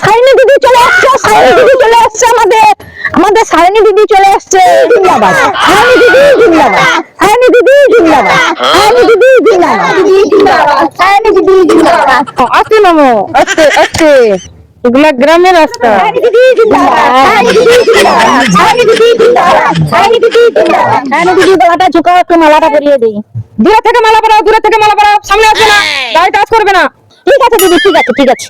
সাইনি দিদি চলে আসছে সাইনি দিদি চলে আসছে আমাদের আমাদের সাইনি দিদি চলে আসছে জিন্দাবাদ সাইনি দিদি জিন্দাবাদ সাইনি দিদি জিন্দাবাদ সাইনি দিদি জিন্দাবাদ এগুলা গ্রামের রাস্তা দূরে থেকে মালা পরাও দূরে থেকে মালা পরাও সামনে আসবে না কাজ করবে না ঠিক আছে দিদি ঠিক আছে ঠিক আছে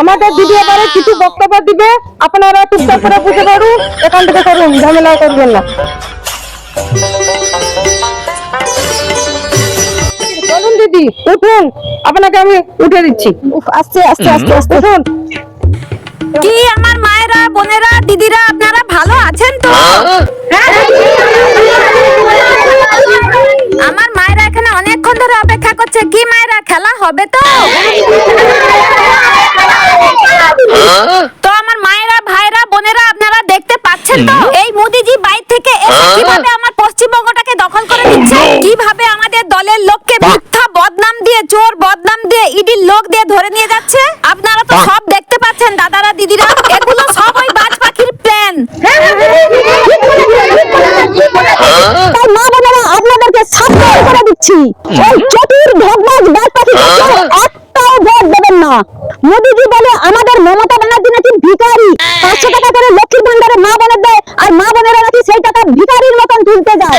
আমাদের দিদি এবারে কিছু বক্তব্য দিবে। আপনারা টুকটাক করে বুঝে পারুন এখান থেকে করুন ঝামেলা করবেন না। বলুন দিদি উঠুন আপনাকে আমি উঠে দিচ্ছি। আস্তে আস্তে আস্তে আস্তে উঠুন। কি আমার মায়েরা বোনেরা দিদিরা আপনারা ভালো আছেন তো আমার মায়েরা এখানে অনেকক্ষণ ধরে অপেক্ষা করছে কি মায়েরা খেলা হবে তো তো আমার মায়েরা ভাইরা বোনেরা আপনারা দেখতে পাচ্ছেন তো এই মোদিজি বাইর থেকে এসে কীভাবে আমার পশ্চিমবঙ্গটাকে দখল করে নিচ্ছে কীভাবে আমাদের দলের লোককে মিথ্যা বদনাম দিয়ে চোর বদনাম দিয়ে ইডির লোক দিয়ে ধরে নিয়ে যাচ্ছে আপনারা তো সব দেখতে পাচ্ছেন দাদারা দিদিরা এগুলো সব ওই বাজ পাখির প্ল্যান তাই মা বোনেরা আপনাদেরকে সাবধান করে দিচ্ছি এই চতুর ভগবান বাদ পাখি একটাও ভোট দেবেন না মোদিজি বলে আমাদের মমতা ব্যানার্জি নাকি ভিখারি পাঁচশো টাকা করে লক্ষ্মীর ভান্ডারে মা বোনের দেয় আর মা বোনেরা নাকি সেই টাকা ভিখারির মতন তুলতে যায়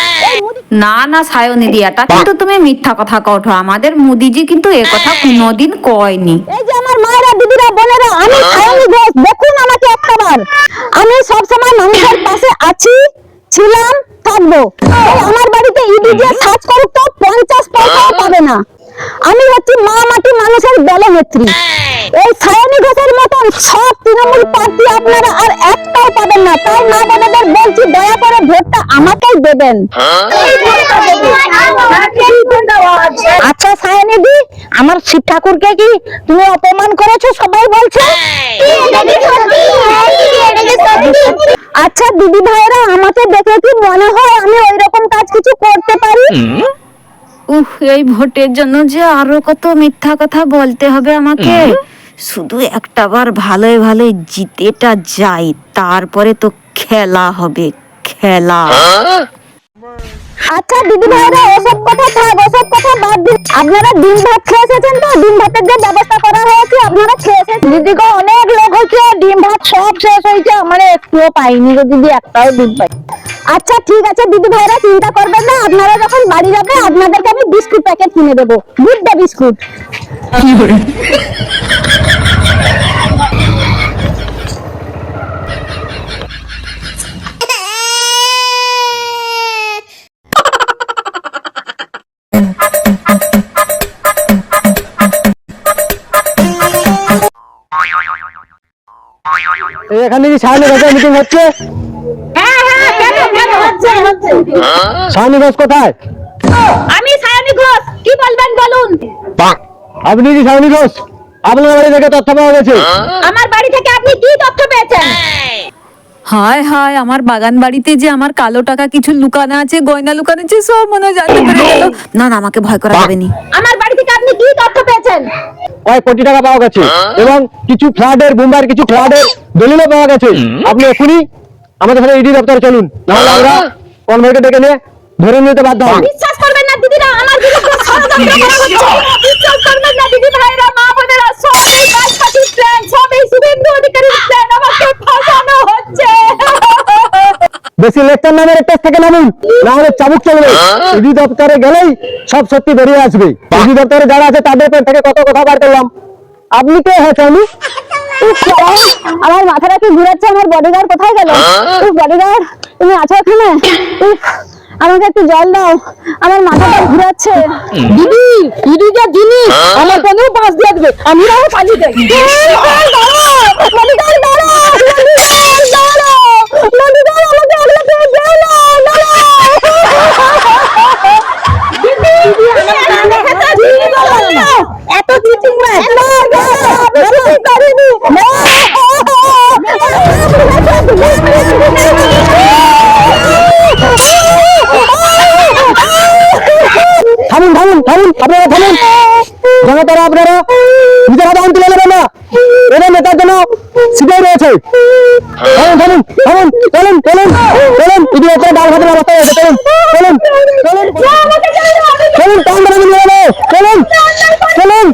না না সায়নী দিয়াটা কিন্তু তুমি মিথ্যা কথা কঠো আমাদের মোদিজি কিন্তু এ কথা কোনোদিন কয়নি। এই যে আমার মায়েরা দিদিরা বোনেরা আমি সায়নী ঘোষ দেখুন আমাকে একটাবার। আমি সব সময় মানুষের পাশে আছি ছিলাম থাকব। আমার বাড়িতে ইডি যে সার্চ করুক তো পঞ্চাশ পয়সাও পাবে না। আমি হচ্ছি মা মাটি মানুষের দলনেত্রী এই সায়নী ঘোষের মতন সব তৃণমূল প্রার্থী আপনারা আর একটাও পাবেন না। তাই মা বোনেদের বলছি দয়া করে ভোটটা আমাকেই দেবেন। আচ্ছা সায়নী দি আমার শিব ঠাকুরকে কি তুমি অপমান করেছ? সবাই বলছে। আচ্ছা দিদি ভাইরা আমাকে দেখে কি মনে হয় আমি ওই রকম কাজ কিছু করতে পারি? উহ এই ভোটের জন্য যে আরও কত মিথ্যা কথা বলতে হবে আমাকে। শুধু একটা বার ভালোই ভালোই জিতেটা যাই তারপরে তো খেলা হবে খেলা। আচ্ছা দিদি ভাইরা ওসব কথা থাক ওসব কথা বাদ দিন। আপনারা ডিম ভাত খেয়ে এসেছেন তো? ডিম ভাতের যে ব্যবস্থা করা হয়েছে আপনারা খেয়ে এসেছেন? দিদি গো অনেক লোক হচ্ছে ডিম ভাত সব শেষ হয়েছে মানে একটুও পাইনি গো দিদি একটাও ডিম পাই। আচ্ছা ঠিক আছে দিদি ভাইরা চিন্তা করবেন না আপনারা যখন বাড়ি যাবে আপনাদেরকে আমি বিস্কুট প্যাকেট কিনে দেবো গুড ডে বিস্কুট এখানে কি মিটিং হচ্ছে। সায়নী ঘোষ কোথায়? আমি ঘোষ। কি বলবেন বলুন? আপনি কি ঘোষ? আপনার বাড়ি থেকে তথ্য পাওয়া গেছে। আমার বাড়ি থেকে আপনি কি তথ্য পেয়েছেন? হায় হায় আমার বাগান বাড়িতে যে আমার কালো টাকা কিছু লুকানো আছে গয়না লুকানো আছে সব মনে জানতে পেরে গেল। না না আমাকে ভয় করা যাবে নি। আমার বাড়ি থেকে আপনি কি তথ্য পেয়েছেন? কয়েক কোটি টাকা পাওয়া গেছে। এবং কিছু ফ্লাডের মুম্বাইয়ের কিছু ফ্লাডের দলিলও পাওয়া গেছে। আপনি এখনই আমাদের সাথে ইডি দপ্তরে চলুন। নাহলে আমরা কনভয়কে ডেকে নিয়ে ধরে নিতে বাধ্য হব। বিশ্বাস করবেন না দিদিরা আমার বিরুদ্ধে ষড়যন্ত্র করা হচ্ছে বিশ্বাস করবেন না দিদি ভাইরা মা বোনেরা সব এই বাজপাখির প্ল্যান সব এই শুভেন্দু অধিকারীর প্ল্যান আমাকে ফাঁসানো হচ্ছে বেশি লেকচার নামের টেস্ট থেকে নামুন। না হলে চাবুক চলবে। ইডি দপ্তরে গেলেই সব সত্যি বেরিয়ে আসবে। ইডি দপ্তরে যারা আছে তাদের পেট থেকে কত কথা বার করলাম। আপনি কে? হয়েছে আমি আমার মাথাটা কি ঘুরাচ্ছে? আমার বডিগার্ড কোথায় গেল? বডিগার্ড তুমি আছো এখানে? উফ আমাকে একটু জল দাও। আমার মাথাটা ঘুরাচ্ছে? দিদি দিদি যা জিনিস আমার কোনেও পাঁচ দিয়ে দেবে। আমিরাও যাই। বডিগার্ড জনতারা আপনারা নিজের আইন তুলে নেবেন না। এরা নেতার জন্য সিটাই রয়েছে। থামুন থামুন থামুন চলুন চলুন চলুন ইডি একটা ডাল ভাতের অবস্থা হয়েছে চলুন চলুন চলুন চলুন চলুন চলুন